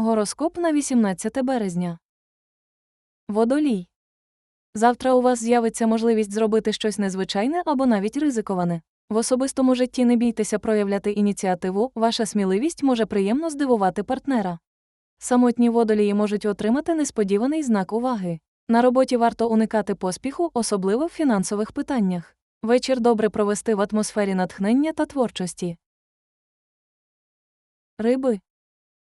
Гороскоп на 18 березня. Водолій. Завтра у вас з'явиться можливість зробити щось незвичайне або навіть ризиковане. В особистому житті не бійтеся проявляти ініціативу, ваша сміливість може приємно здивувати партнера. Самотні водолії можуть отримати несподіваний знак уваги. На роботі варто уникати поспіху, особливо в фінансових питаннях. Вечір добре провести в атмосфері натхнення та творчості. Риби.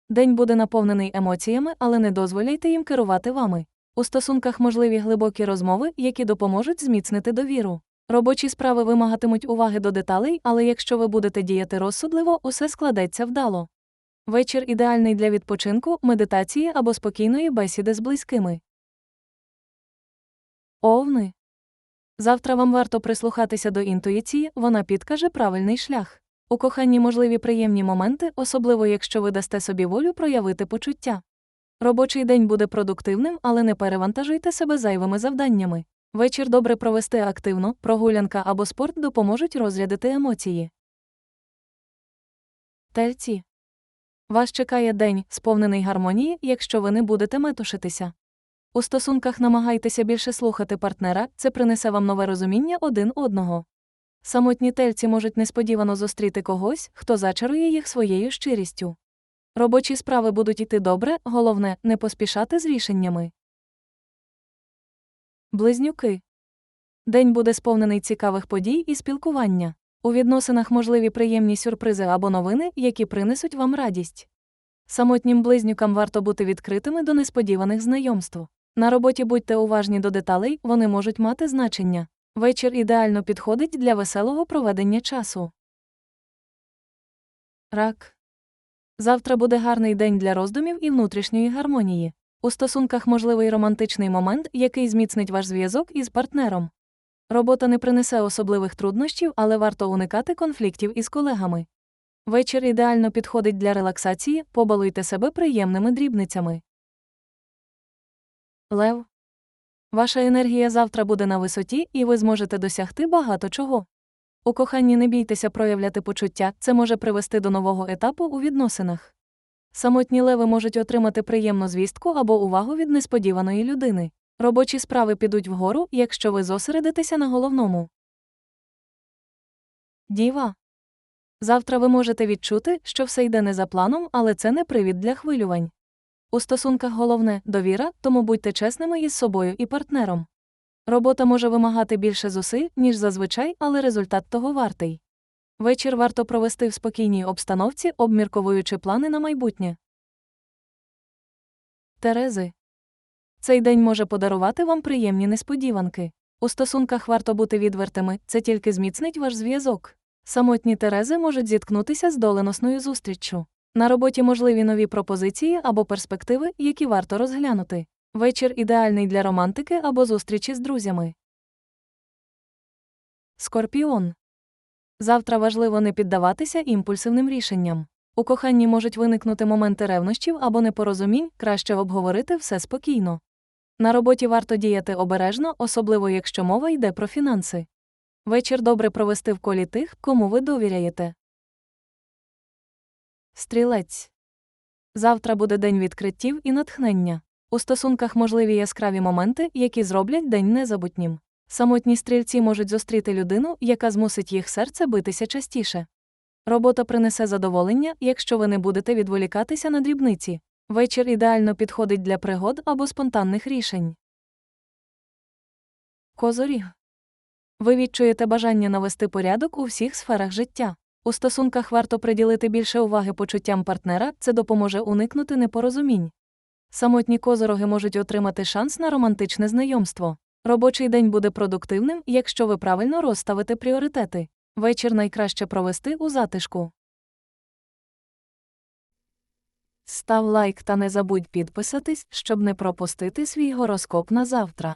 День буде наповнений емоціями, але не дозволяйте їм керувати вами. У стосунках можливі глибокі розмови, які допоможуть зміцнити довіру. Робочі справи вимагатимуть уваги до деталей, але якщо ви будете діяти розсудливо, усе складеться вдало. Вечір ідеальний для відпочинку, медитації або спокійної бесіди з близькими. Овни. Завтра вам варто прислухатися до інтуїції, вона підкаже правильний шлях. У коханні можливі приємні моменти, особливо якщо ви дасте собі волю проявити почуття. Робочий день буде продуктивним, але не перевантажуйте себе зайвими завданнями. Вечір добре провести активно, прогулянка або спорт допоможуть розрядити емоції. Тельці. Вас чекає день, сповнений гармонії, якщо ви не будете метушитися. У стосунках намагайтеся більше слухати партнера, це принесе вам нове розуміння один одного. Самотні тельці можуть несподівано зустріти когось, хто зачарує їх своєю щирістю. Робочі справи будуть йти добре, головне не поспішати з рішеннями. Близнюки. День буде сповнений цікавих подій і спілкування. У відносинах можливі приємні сюрпризи або новини, які принесуть вам радість. Самотнім близнюкам варто бути відкритими до несподіваних знайомств. На роботі будьте уважні до деталей, вони можуть мати значення. Вечір ідеально підходить для веселого проведення часу. Рак. Завтра буде гарний день для роздумів і внутрішньої гармонії. У стосунках можливий романтичний момент, який зміцнить ваш зв'язок із партнером. Робота не принесе особливих труднощів, але варто уникати конфліктів із колегами. Вечір ідеально підходить для релаксації, побалуйте себе приємними дрібницями. Лев. Ваша енергія завтра буде на висоті, і ви зможете досягти багато чого. У коханні не бійтеся проявляти почуття, це може привести до нового етапу у відносинах. Самотні леви можуть отримати приємну звістку або увагу від несподіваної людини. Робочі справи підуть вгору, якщо ви зосередитеся на головному. Діва. Завтра ви можете відчути, що все йде не за планом, але це не привід для хвилювань. У стосунках головне довіра, тому будьте чесними із собою і партнером. Робота може вимагати більше зусиль, ніж зазвичай, але результат того вартий. Вечір варто провести в спокійній обстановці, обмірковуючи плани на майбутнє. Терези. Цей день може подарувати вам приємні несподіванки. У стосунках варто бути відвертими, це тільки зміцнить ваш зв'язок. Самотні Терези можуть зіткнутися з доленосною зустріччю. На роботі можливі нові пропозиції або перспективи, які варто розглянути. Вечір ідеальний для романтики або зустрічі з друзями. Скорпіон. Завтра важливо не піддаватися імпульсивним рішенням. У коханні можуть виникнути моменти ревнощів або непорозумінь, краще обговорити все спокійно. На роботі варто діяти обережно, особливо якщо мова йде про фінанси. Вечір добре провести в колі тих, кому ви довіряєте. Стрілець. Завтра буде день відкриттів і натхнення. У стосунках можливі яскраві моменти, які зроблять день незабутнім. Самотні стрільці можуть зустріти людину, яка змусить їх серце битися частіше. Робота принесе задоволення, якщо ви не будете відволікатися на дрібниці. Вечір ідеально підходить для пригод або спонтанних рішень. Козоріг. Ви відчуєте бажання навести порядок у всіх сферах життя. У стосунках варто приділити більше уваги почуттям партнера, це допоможе уникнути непорозумінь. Самотні козороги можуть отримати шанс на романтичне знайомство. Робочий день буде продуктивним, якщо ви правильно розставите пріоритети. Вечір найкраще провести у затишку. Став лайк та не забудь підписатись, щоб не пропустити свій гороскоп на завтра.